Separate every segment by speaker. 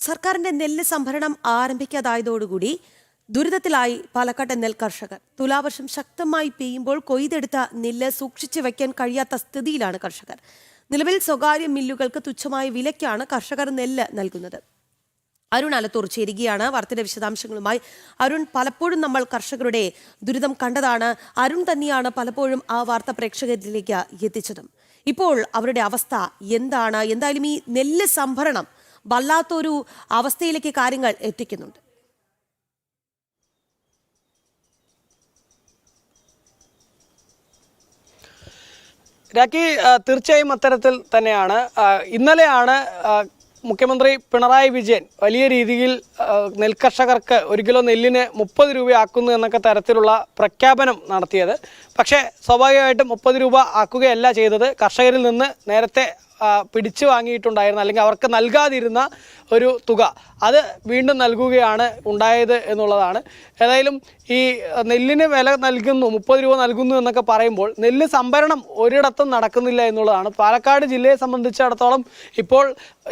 Speaker 1: സർക്കാരിന്റെ നെല്ല് സംഭരണം ആരംഭിക്കാതായതോടുകൂടി ദുരിതത്തിലായി പാലക്കാട്ടെ നെൽ കർഷകർ. തുലാവർഷം ശക്തമായി പെയ്യുമ്പോൾ കൊയ്തെടുത്ത നെല്ല് സൂക്ഷിച്ചു വയ്ക്കാൻ കഴിയാത്ത സ്ഥിതിയിലാണ് കർഷകർ. നിലവിൽ സ്വകാര്യ മില്ലുകൾക്ക് തുച്ഛമായ വിലയ്ക്കാണ് കർഷകർ നെല്ല് നൽകുന്നത്. അരുൺ അലത്തൂർ ചേരുകയാണ്. വാർത്തയുടെ വിശദാംശങ്ങളുമായി അരുൺ പലപ്പോഴും നമ്മൾ കർഷകരുടെ ദുരിതം കണ്ടതാണ്. അരുൺ തന്നെയാണ് പലപ്പോഴും ആ വാർത്ത പ്രേക്ഷകരിലേക്ക് എത്തിച്ചതും. ഇപ്പോൾ അവരുടെ അവസ്ഥ എന്താണ്? എന്തായാലും ഈ നെല്ല് സംഭരണം വല്ലാത്തൊരു അവസ്ഥയിലേക്ക് കാര്യങ്ങൾ എത്തിക്കുന്നുണ്ട്.
Speaker 2: രാഖി തീർച്ചയായും അത്തരത്തിൽ തന്നെയാണ്. ഇന്നലെയാണ് മുഖ്യമന്ത്രി പിണറായി വിജയൻ വലിയ രീതിയിൽ നെൽകർഷകർക്ക് ഒരു കിലോ നെല്ലിന് മുപ്പത് രൂപയാക്കുന്നു എന്നൊക്കെ തരത്തിലുള്ള പ്രഖ്യാപനം നടത്തിയത്. പക്ഷേ സ്വാഭാവികമായിട്ടും മുപ്പത് രൂപ ആക്കുകയല്ല ചെയ്തത്. കർഷകരിൽ നിന്ന് നേരത്തെ പിടിച്ചു വാങ്ങിയിട്ടുണ്ടായിരുന്ന അല്ലെങ്കിൽ അവർക്ക് നൽകാതിരുന്ന ഒരു തുക അത് വീണ്ടും നൽകുകയാണ് ഉണ്ടായത് എന്നുള്ളതാണ്. ഏതായാലും ഈ നെല്ലിന് വില നൽകുന്നു മുപ്പത് രൂപ നൽകുന്നു എന്നൊക്കെ പറയുമ്പോൾ നെല്ല് സംഭരണം ഒരിടത്തും നടക്കുന്നില്ല എന്നുള്ളതാണ്. പാലക്കാട് ജില്ലയെ സംബന്ധിച്ചിടത്തോളം ഇപ്പോൾ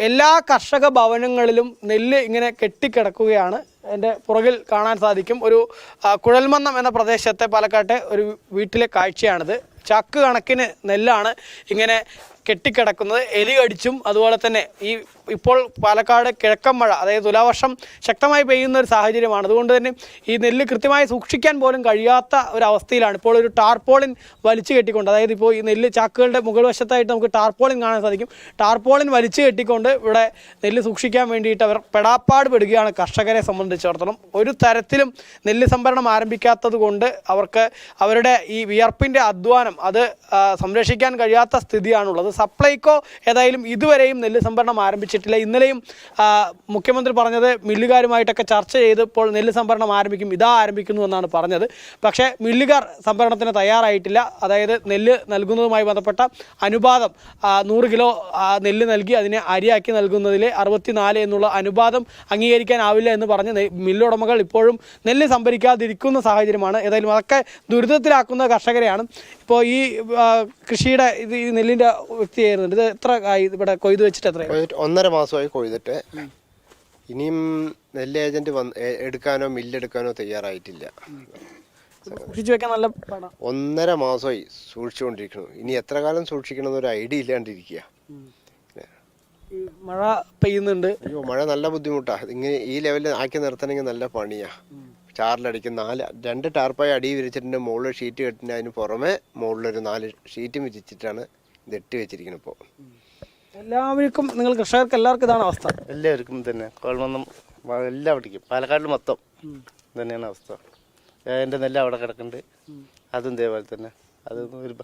Speaker 2: എല്ലാ കർഷക ഭവനങ്ങളിലും നെല്ല് ഇങ്ങനെ കെട്ടിക്കിടക്കുകയാണ്. എന്റെ പുറകിൽ കാണാൻ സാധിക്കും. ഒരു കുഴൽമന്നം എന്ന പ്രദേശത്തെ പാലക്കാട്ടെ ഒരു വീട്ടിലെ കാഴ്ചയാണിത്. ചാക്ക് കണക്കിന് നെല്ലാണ് ഇങ്ങനെ കെട്ടിക്കിടക്കുന്നത് എലി കടിച്ചും അതുപോലെ തന്നെ ഈ ഇപ്പോൾ പാലക്കാട് കിഴക്കൻ മഴ അതായത് തുലാവർഷം ശക്തമായി പെയ്യുന്ന ഒരു സാഹചര്യമാണ്. അതുകൊണ്ട് തന്നെ ഈ നെല്ല് കൃത്യമായി സൂക്ഷിക്കാൻ പോലും കഴിയാത്ത ഒരു അവസ്ഥയിലാണ് ഇപ്പോൾ ഒരു ടാർപോളിൻ വലിച്ചു കെട്ടിക്കൊണ്ട് അതായത് ഇപ്പോൾ ഈ നെല്ല് ചാക്കുകളുടെ മുകൾ വശത്തായിട്ട് നമുക്ക് ടാർപോളിൻ കാണാൻ സാധിക്കും. ടാർപോളിൻ വലിച്ചു കെട്ടിക്കൊണ്ട് ഇവിടെ നെല്ല് സൂക്ഷിക്കാൻ വേണ്ടിയിട്ട് അവർ പെടാപ്പാട് പെടുകയാണ് കർഷകരെ സംബന്ധിച്ചിടത്തോളം. ഒരു തരത്തിലും നെല്ല് സംഭരണം ആരംഭിക്കാത്തത് അവർക്ക് അവരുടെ ഈ വിയർപ്പിന്റെ അധ്വാനം അത് സംരക്ഷിക്കാൻ കഴിയാത്ത സ്ഥിതിയാണുള്ളത്. സപ്ലൈകോ ഏതായാലും ഇതുവരെയും നെല്ല് സംഭരണം ആരംഭിച്ചിട്ടില്ല. ഇന്നലെയും മുഖ്യമന്ത്രി പറഞ്ഞത് മില്ലുകാരുമായിട്ടൊക്കെ ചർച്ച ചെയ്തപ്പോൾ നെല്ല് സംഭരണം ആരംഭിക്കും ഇതാ ആരംഭിക്കുന്നു എന്നാണ് പറഞ്ഞത്. പക്ഷേ മില്ലുകാർ സംഭരണത്തിന് തയ്യാറായിട്ടില്ല. അതായത് നെല്ല് നൽകുന്നതുമായി ബന്ധപ്പെട്ട അനുപാതം നൂറ് കിലോ നെല്ല് നൽകി അതിനെ അരിയാക്കി നൽകുന്നതിലെ അറുപത്തിനാല് എന്നുള്ള അനുപാതം അംഗീകരിക്കാനാവില്ല എന്ന് പറഞ്ഞ് മില്ലുടമകൾ ഇപ്പോഴും നെല്ല് സംഭരിക്കാതിരിക്കുന്ന സാഹചര്യമാണ്. ഏതായാലും അതൊക്കെ ദുരിതത്തിലാക്കുന്ന കർഷകരെയാണ്. ഇപ്പോൾ ഈ കൃഷിയുടെ ഇത് ഈ നെല്ലിന്റെ വ്യക്തി ചെയ്യുന്നുണ്ട് ഇത് എത്ര ആയി? ഇവിടെ കൊയ്ത് വെച്ചിട്ട് എത്ര
Speaker 3: കൊയ്തിട്ട് ഒന്നര മാസമായി കൊയ്തിട്ട്. ഇനിയും നെല്ല് ഏജന്റ് വന്ന് എ- എടുക്കാനോ മില്ലെടുക്കാനോ തയ്യാറായിട്ടില്ല.
Speaker 2: സൂക്ഷിച്ചു വെക്കാൻ നല്ല
Speaker 3: ഒന്നര മാസമായി സൂക്ഷിച്ചുകൊണ്ടിരിക്കുന്നു. ഇനി എത്ര കാലം സൂക്ഷിക്കണം എന്നൊരു ഐഡിയ ഇല്ലാണ്ടിരിക്കുക.
Speaker 2: മഴ പെയ്യുന്നുണ്ട്.
Speaker 3: അയ്യോ മഴ നല്ല ബുദ്ധിമുട്ടാ. ഇങ്ങനെ ഈ ലെവലിൽ ആക്കി നിർത്തണമെങ്കിൽ നല്ല പണിയാ. ചാറിലടിക്കും. നാല് രണ്ട് ടാർപ്പായി അടി വിരിച്ചിട്ടുണ്ട്. മുകളിൽ ഷീറ്റ് കെട്ടിന് അതിന് പുറമെ മുകളിലൊരു നാല് ഷീറ്റും വിരിച്ചിട്ടാണ് ഇത് വെച്ചിരിക്കുന്നു ഇപ്പോൾ
Speaker 2: എല്ലാവർക്കും നിങ്ങൾ കർഷകർക്ക് എല്ലാവർക്കും ഇതാണ് അവസ്ഥ.
Speaker 4: എല്ലാവർക്കും തന്നെ കോൾമന്നം എല്ലാം എല്ലാവിടേക്കും പാലക്കാട് മൊത്തം തന്നെയാണ് അവസ്ഥ. എന്റെ നെല്ല് അവിടെ കിടക്കുന്നുണ്ട്. അതും ഇതേപോലെ തന്നെ. അത് ഒരു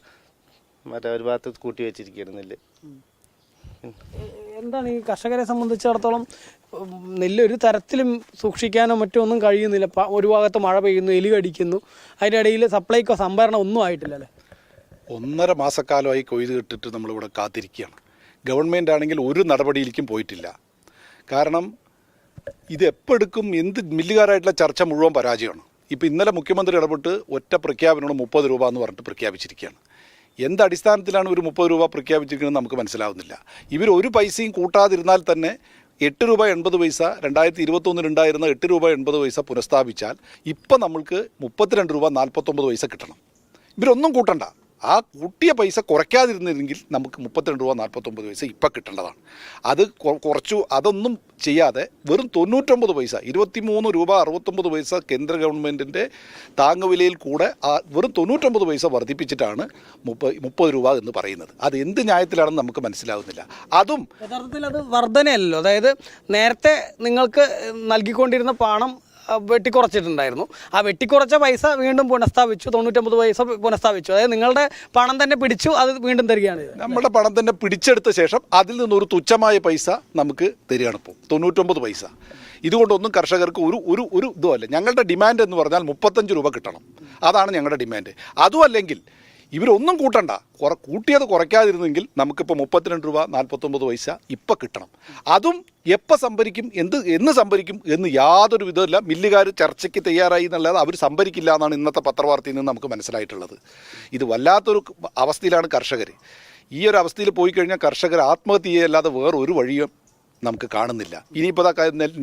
Speaker 4: മറ്റേ ഒരു ഭാഗത്ത് കൂട്ടി വെച്ചിരിക്കുകയാണ് നെല്ല്.
Speaker 2: എന്താണ് ഈ കർഷകരെ സംബന്ധിച്ചിടത്തോളം നെല്ല് ഒരു തരത്തിലും സൂക്ഷിക്കാനോ മറ്റോ ഒന്നും കഴിയുന്നില്ല. ഒരു ഭാഗത്ത് മഴ പെയ്യുന്നു എലി കടിക്കുന്നു. അതിന്റെ ഇടയിൽ സപ്ലൈക്കോ സംഭരണം ഒന്നും ആയിട്ടില്ല അല്ലേ
Speaker 5: ഒന്നര മാസക്കാലമായി കൊയ്ത് കിട്ടിട്ട് നമ്മളിവിടെ കാത്തിരിക്കുകയാണ്. ഗവൺമെന്റ് ആണെങ്കിൽ ഒരു നടപടിയിലേക്കും പോയിട്ടില്ല. കാരണം ഇത് എപ്പോൾ എടുക്കും എന്ത് മില്ലുകാരായിട്ടുള്ള ചർച്ച മുഴുവൻ പരാജയമാണ്. ഇപ്പോൾ ഇന്നലെ മുഖ്യമന്ത്രി ഇടപെട്ട് ഒറ്റ പ്രഖ്യാപനമാണ് മുപ്പത് രൂപ എന്ന് പറഞ്ഞിട്ട് പ്രഖ്യാപിച്ചിരിക്കുകയാണ്. എന്ത് അടിസ്ഥാനത്തിലാണ് ഒരു മുപ്പത് രൂപ പ്രഖ്യാപിച്ചിരിക്കുന്നത് നമുക്ക് മനസ്സിലാവുന്നില്ല. ഇവർ ഒരു പൈസയും കൂട്ടാതിരുന്നാൽ തന്നെ എട്ട് രൂപ എൺപത് പൈസ രണ്ടായിരത്തി ഇരുപത്തൊന്നിലുണ്ടായിരുന്ന എട്ട് രൂപ എൺപത് പൈസ പുനഃസ്ഥാപിച്ചാൽ ഇപ്പം നമ്മൾക്ക് മുപ്പത്തിരണ്ട് രൂപ നാൽപ്പത്തൊമ്പത് പൈസ കിട്ടണം. ഇവരൊന്നും കൂട്ടണ്ട. ആ കൂട്ടിയ പൈസ കുറയ്ക്കാതിരുന്നില്ലെങ്കിൽ നമുക്ക് മുപ്പത്തിരണ്ട് രൂപ നാൽപ്പത്തൊമ്പത് പൈസ ഇപ്പം കിട്ടേണ്ടതാണ്. അത് കുറച്ചു അതൊന്നും ചെയ്യാതെ വെറും തൊണ്ണൂറ്റൊമ്പത് പൈസ ഇരുപത്തിമൂന്ന് രൂപ അറുപത്തൊമ്പത് പൈസ കേന്ദ്ര ഗവൺമെന്റിന്റെ താങ്ങുവിലയിൽ കൂടെ ആ വെറും തൊണ്ണൂറ്റൊമ്പത് പൈസ വർദ്ധിപ്പിച്ചിട്ടാണ് മുപ്പത് മുപ്പത് രൂപ എന്ന് പറയുന്നത്. അത് എന്ത് ന്യായത്തിലാണെന്ന് നമുക്ക് മനസ്സിലാകുന്നില്ല അതും
Speaker 2: യഥാർത്ഥത്തിൽ അത് വർധനയല്ലോ അതായത് നേരത്തെ നിങ്ങൾക്ക് നൽകിക്കൊണ്ടിരുന്ന പണം വെട്ടിക്കുറച്ചിട്ടുണ്ടായിരുന്നു. ആ വെട്ടിക്കുറച്ച പൈസ വീണ്ടും പുനഃസ്ഥാപിച്ചു. തൊണ്ണൂറ്റൊമ്പത് പൈസ പുനഃസ്ഥാപിച്ചു. അതായത് നിങ്ങളുടെ പണം തന്നെ പിടിച്ചു അത് വീണ്ടും തരികയാണ്.
Speaker 5: നമ്മുടെ പണം തന്നെ പിടിച്ചെടുത്ത ശേഷം അതിൽ നിന്നൊരു തുച്ഛമായ പൈസ നമുക്ക് തരികയാണ് ഇപ്പോൾ തൊണ്ണൂറ്റൊമ്പത് പൈസ. ഇതുകൊണ്ടൊന്നും കർഷകർക്ക് ഒരു ഒരു ഒരു ഇതുമല്ല. ഞങ്ങളുടെ ഡിമാൻഡ് എന്ന് പറഞ്ഞാൽ മുപ്പത്തഞ്ച് രൂപ കിട്ടണം. അതാണ് ഞങ്ങളുടെ ഡിമാൻഡ്. അതുമല്ലെങ്കിൽ ഇവരൊന്നും കൂട്ടണ്ട. കുറ കൂട്ടിയത് കുറയ്ക്കാതിരുന്നെങ്കിൽ നമുക്കിപ്പോൾ മുപ്പത്തിരണ്ട് രൂപ നാൽപ്പത്തൊമ്പത് പൈസ ഇപ്പം കിട്ടണം. അതും എപ്പോൾ സംഭരിക്കും എന്ത് എന്ന് സംഭരിക്കും എന്ന് യാതൊരു വിധമില്ല മില്ലുകാർ ചർച്ചയ്ക്ക് തയ്യാറായി എന്നല്ലാതെ അവർ സംഭരിക്കില്ല എന്നാണ് ഇന്നത്തെ പത്രവാർത്തയിൽ നിന്ന് നമുക്ക് മനസ്സിലായിട്ടുള്ളത്. ഇത് വല്ലാത്തൊരു അവസ്ഥയിലാണ് കർഷകർ ഈ ഒരു അവസ്ഥയിൽ പോയി കഴിഞ്ഞാൽ കർഷകർ ആത്മഹത്യ ചെയ്യല്ലാതെ വേറെ ഒരു വഴിയും നമുക്ക് കാണുന്നില്ല. ഇനിയിപ്പോൾ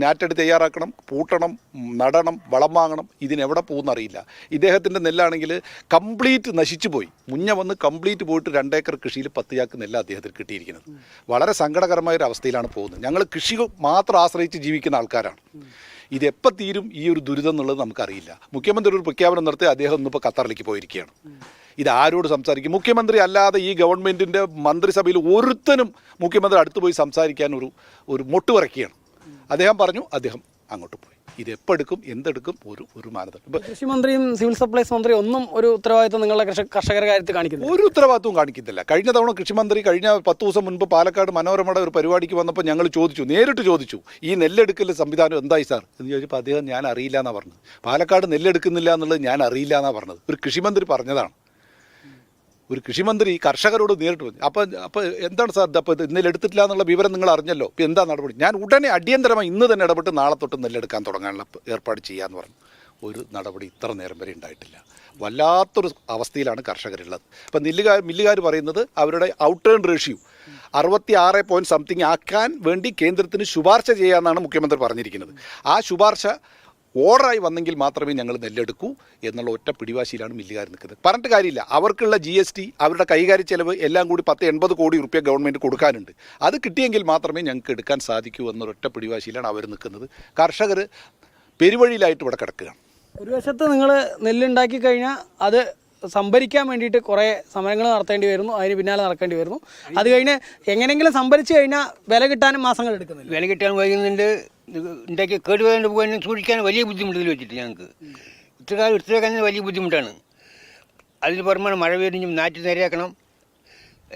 Speaker 5: നാറ്റെടുത്ത് തയ്യാറാക്കണം പൂട്ടണം നടണം വളം വാങ്ങണം ഇതിനെവിടെ പോകുന്നറിയില്ല ഇദ്ദേഹത്തിന്റെ നെല്ലാണെങ്കിൽ കംപ്ലീറ്റ് നശിച്ചു പോയി മുഞ്ഞ വന്ന് കംപ്ലീറ്റ് പോയിട്ട് രണ്ടേക്കർ കൃഷിയിൽ പത്ത് ചാക്ക് നെല്ല് അദ്ദേഹത്തിന് കിട്ടിയിരിക്കുന്നത്. വളരെ സങ്കടകരമായ ഒരു അവസ്ഥയിലാണ് പോകുന്നത്. ഞങ്ങൾ കൃഷി മാത്രം ആശ്രയിച്ച് ജീവിക്കുന്ന ആൾക്കാരാണ്. ഇത് എപ്പോൾ തീരും ഈ ഒരു ദുരിതം എന്നുള്ളത് നമുക്കറിയില്ല. മുഖ്യമന്ത്രി ഒരു പ്രഖ്യാപനം നടത്തി അദ്ദേഹം ഇന്നിപ്പോൾ ഖത്തറിലേക്ക് പോയിരിക്കുകയാണ്. ഇത് ആരോട് സംസാരിക്കും? മുഖ്യമന്ത്രി അല്ലാതെ ഈ ഗവൺമെന്റിന്റെ മന്ത്രിസഭയിൽ ഒരുത്തനും മുഖ്യമന്ത്രി അടുത്ത് പോയി സംസാരിക്കാൻ ഒരു ഒരു മൊട്ട് പറയ്ക്കുകയാണ് അദ്ദേഹം പറഞ്ഞു അദ്ദേഹം അങ്ങോട്ട് പോയി. ഇത് എപ്പോൾ എടുക്കും എന്തെടുക്കും ഒരു ഒരു മാനദണ്ഡം. ഇപ്പോൾ
Speaker 2: കൃഷി മന്ത്രിയും സിവിൽ സപ്ലൈസ് മന്ത്രിയും ഒന്നും ഒരു ഉത്തരവാദിത്വം നിങ്ങളുടെ കർഷക കർഷകരുടെ കാര്യത്തിൽ കാണിക്കുന്നു
Speaker 5: ഒരു ഉത്തരവാദിത്വം കാണിക്കുന്നില്ല. കഴിഞ്ഞ തവണ കൃഷി മന്ത്രി കഴിഞ്ഞ പത്ത് ദിവസം മുൻപ് പാലക്കാട് മനോരമയുടെ ഒരു പരിപാടിക്ക് വന്നപ്പോൾ ഞങ്ങൾ ചോദിച്ചു നേരിട്ട് ചോദിച്ചു ഈ നെല്ലെടുക്കൽ സംവിധാനം എന്തായി സാർ? എന്ന് ചോദിച്ചപ്പോൾ അദ്ദേഹം ഞാൻ അറിയില്ല എന്നാണ് പറഞ്ഞത്. പാലക്കാട് നെല്ലെടുക്കുന്നില്ല എന്നുള്ളത് ഞാൻ അറിയില്ല എന്നാണ് പറഞ്ഞത്. ഒരു കൃഷിമന്ത്രി പറഞ്ഞതാണ്. ഒരു കൃഷിമന്ത്രി കർഷകരോട് നേരിട്ട് പറഞ്ഞു. അപ്പം അപ്പോൾ എന്താണ് സാർ അപ്പോൾ എടുത്തിട്ടില്ല എന്നുള്ള വിവരം നിങ്ങൾ അറിഞ്ഞല്ലോ. ഇപ്പോൾ എന്താ നടപടി? ഞാൻ ഉടനെ അടിയന്തരമായി ഇന്ന് തന്നെ ഇടപെട്ട് നാളെ തൊട്ട് നെല്ലെടുക്കാൻ തുടങ്ങാനുള്ള ഏർപ്പാട് ചെയ്യാമെന്ന് പറഞ്ഞു. ഒരു നടപടി ഇത്ര നേരം വരെ ഉണ്ടായിട്ടില്ല. വല്ലാത്തൊരു അവസ്ഥയിലാണ് കർഷകരുള്ളത്. ഇപ്പം നെല്ലുകാർ മില്ലുകാർ പറയുന്നത് അവരുടെ ഔട്ടേൺ ടേൺ റേഷ്യോ അറുപത്തി ആറ് പോയിന്റ് സംതിങ് ആക്കാൻ വേണ്ടി കേന്ദ്രത്തിന് ശുപാർശ ചെയ്യാമെന്നാണ് മുഖ്യമന്ത്രി പറഞ്ഞിരിക്കുന്നത്. ആ ശുപാർശ ഓർഡറായി വന്നെങ്കിൽ മാത്രമേ ഞങ്ങൾ നെല്ലെടുക്കൂ എന്നുള്ള ഒറ്റ പിടിവാശിയിലാണ് മില്ലുകാർ നിൽക്കുന്നത്. പറഞ്ഞിട്ട് കാര്യമില്ല. അവർക്കുള്ള ജി എസ് ടി അവരുടെ കൈകാര്യ ചെലവ് എല്ലാം കൂടി പത്ത് എൺപത് കോടി റുപ്യ ഗവൺമെന്റ് കൊടുക്കാനുണ്ട്. അത് കിട്ടിയെങ്കിൽ മാത്രമേ ഞങ്ങൾക്ക് എടുക്കാൻ സാധിക്കൂ എന്നൊരു ഒറ്റ പിടിവാശിയിലാണ് അവർ നിൽക്കുന്നത്. കർഷകർ പെരുവഴിയിലായിട്ട് ഇവിടെ കിടക്കുകയാണ്
Speaker 2: ഒരു വശത്ത് നിങ്ങൾ നെല്ലുണ്ടാക്കി കഴിഞ്ഞാൽ അത് സംഭരിക്കാൻ വേണ്ടിയിട്ട് കുറേ സമരങ്ങൾ നടത്തേണ്ടി വരുന്നു. അതിന് പിന്നാലെ നടക്കേണ്ടി വരുന്നു. അത് കഴിഞ്ഞ് എങ്ങനെയെങ്കിലും സംഭരിച്ചു കഴിഞ്ഞാൽ വില കിട്ടാനും മാസങ്ങൾ എടുക്കുന്നില്ല.
Speaker 6: വില കിട്ടാൻ വൈകുന്നുണ്ട്. ഉണ്ടാക്കി ഉണ്ടാക്കി കേടുവരാണ്ട് പോകാനും സൂക്ഷിക്കാൻ വലിയ ബുദ്ധിമുട്ടിൽ വെച്ചിട്ട് ഞങ്ങൾക്ക്. ഇത്ര കാലം എടുത്തു വെക്കാൻ വലിയ ബുദ്ധിമുട്ടാണ്. അതിന് പുറമേ മഴ വരുന്ന നാറ്റ് നേരെയാക്കണം.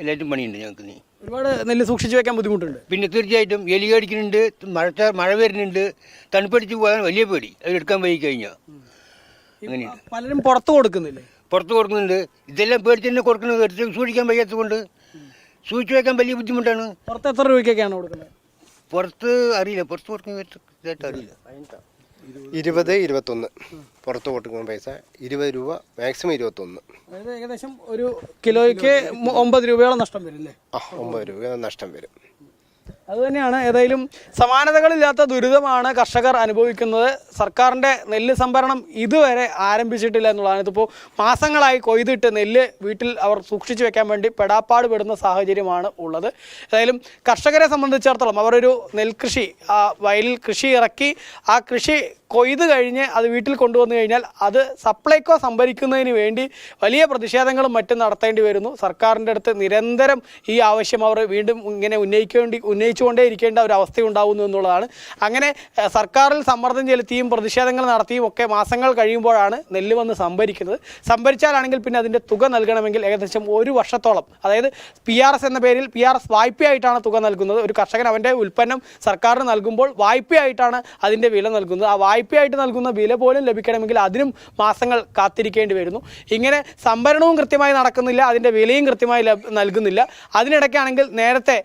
Speaker 6: എല്ലാറ്റും പണിയുണ്ട് ഞങ്ങൾക്ക് നീ
Speaker 2: ഒരുപാട് നെല്ല് സൂക്ഷിച്ചു വെക്കാൻ ബുദ്ധിമുട്ടുണ്ട്.
Speaker 6: പിന്നെ തീർച്ചയായിട്ടും എലി കടിക്കുന്നുണ്ട് മഴ മഴ വരുന്നുണ്ട് തണുപ്പടിച്ച് പോകാൻ വലിയ പേടി. അത് എടുക്കാൻ പോയി കഴിഞ്ഞാൽ. അങ്ങനെയുണ്ട്.
Speaker 2: പലരും പുറത്ത് കൊടുക്കുന്നില്ലേ?
Speaker 6: പുറത്ത് കൊടുക്കുന്നുണ്ട്. ഇതെല്ലാം പേടിച്ച് തന്നെ കൊടുക്കുന്നത് എടുത്ത് സൂക്ഷിക്കാൻ വയ്യാത്തത് കൊണ്ട് സൂക്ഷിച്ചു വയ്ക്കാൻ വലിയ ബുദ്ധിമുട്ടാണ്.
Speaker 2: പുറത്ത് എത്ര രൂപയ്ക്കൊക്കെയാണ് കൊടുക്കുന്നത്?
Speaker 6: പുറത്ത് അറിയില്ല. പുറത്ത് കൊടുക്കുന്ന അറിയില്ല.
Speaker 3: ഇരുപത് ഇരുപത്തൊന്ന്. പുറത്ത് കൊടുക്കുന്ന പൈസ ഇരുപത് രൂപ മാക്സിമം ഇരുപത്തൊന്ന്.
Speaker 2: അതായത് ഏകദേശം ഒരു കിലോയ്ക്ക് ഒമ്പത് രൂപയോളം നഷ്ടം വരും അല്ലേ?
Speaker 3: ആ ഒമ്പത് രൂപ നഷ്ടം വരും.
Speaker 2: അതുതന്നെയാണ് ഏതായാലും സമാനതകളില്ലാത്ത ദുരിതമാണ് കർഷകർ അനുഭവിക്കുന്നത്. സർക്കാരിന്റെ നെല്ല് സംഭരണം ഇതുവരെ ആരംഭിച്ചിട്ടില്ല എന്നുള്ളതാണ്. ഇതിപ്പോൾ മാസങ്ങളായി കൊയ്തിട്ട് നെല്ല് വീട്ടിൽ അവർ സൂക്ഷിച്ചു വെക്കാൻ വേണ്ടി പെടാപ്പാട് പെടുന്ന സാഹചര്യമാണ് ഉള്ളത്. ഏതായാലും കർഷകരെ സംബന്ധിച്ചിടത്തോളം അവരൊരു നെൽകൃഷി വയലിൽ കൃഷി ഇറക്കി ആ കൃഷി കൊയ്ത് കഴിഞ്ഞ് അത് വീട്ടിൽ കൊണ്ടുവന്നു കഴിഞ്ഞാൽ അത് സപ്ലൈക്കോ സംഭരിക്കുന്നതിന് വേണ്ടി വലിയ പ്രതിഷേധങ്ങളും മറ്റും നടത്തേണ്ടി വരുന്നു. സർക്കാരിന്റെ അടുത്ത് നിരന്തരം ഈ ആവശ്യം അവർ വീണ്ടും ഇങ്ങനെ ഉന്നയിക്കേണ്ടി ഉന്നയിച്ചുകൊണ്ടേ ഇരിക്കേണ്ട ഒരു അവസ്ഥയുണ്ടാകുന്നു എന്നുള്ളതാണ്. അങ്ങനെ സർക്കാരിൽ സമ്മർദ്ദം ചെലുത്തിയും പ്രതിഷേധങ്ങൾ നടത്തിയും ഒക്കെ മാസങ്ങൾ കഴിയുമ്പോഴാണ് നെല്ല് വന്ന് സംഭരിക്കുന്നത്. സംഭരിച്ചാലാണെങ്കിൽ പിന്നെ അതിന്റെ തുക നൽകണമെങ്കിൽ ഏകദേശം ഒരു വർഷത്തോളം. അതായത് പി എന്ന പേരിൽ പി ആർ എസ് വായ്പയായിട്ടാണ് തുക നൽകുന്നത്. ഒരു കർഷകൻ അവന്റെ ഉൽപ്പന്നം സർക്കാരിന് നൽകുമ്പോൾ വായ്പയായിട്ടാണ് അതിന്റെ വില നൽകുന്നത്. ആ വായ്പയായിട്ട് നൽകുന്ന വില പോലും ലഭിക്കണമെങ്കിൽ അതിനും മാസങ്ങൾ കാത്തിരിക്കേണ്ടി വരുന്നു. ഇങ്ങനെ സംഭരണവും കൃത്യമായി നടക്കുന്നില്ല അതിന്റെ വിലയും കൃത്യമായി നൽകുന്നില്ല. അതിനിടയ്ക്കാണെങ്കിൽ നേരത്തെ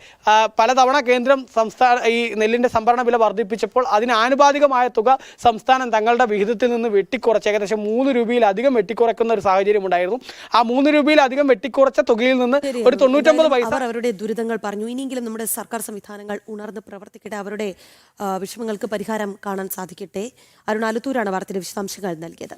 Speaker 2: പലതവണ കേന്ദ്രം സംസ്ഥാന ഈ നെല്ലിന്റെ സംഭരണ വില വർദ്ധിപ്പിച്ചപ്പോൾ അതിന് ആനുപാതികമായ തുക സംസ്ഥാനം തങ്ങളുടെ വിഹിതത്തിൽ നിന്ന് വെട്ടിക്കുറച്ച് ഏകദേശം മൂന്ന് രൂപയിലധികം വെട്ടിക്കുറക്കുന്ന ഒരു സാഹചര്യം ഉണ്ടായിരുന്നു. ആ മൂന്ന് രൂപയിലധികം വെട്ടിക്കുറച്ച തുകയിൽ നിന്ന് ഒരു തൊണ്ണൂറ്റൊമ്പത് പൈസ
Speaker 1: അവരുടെ ദുരിതങ്ങൾ പറഞ്ഞു. ഇനിയെങ്കിലും നമ്മുടെ സർക്കാർ സംവിധാനങ്ങൾ ഉണർന്ന് പ്രവർത്തിക്കട്ടെ. അവരുടെ വിഷമങ്ങൾക്ക് പരിഹാരം കാണാൻ സാധിക്കട്ടെ. അരുൺ വാർത്തയുടെ വിശദാംശങ്ങൾ നൽകിയത്.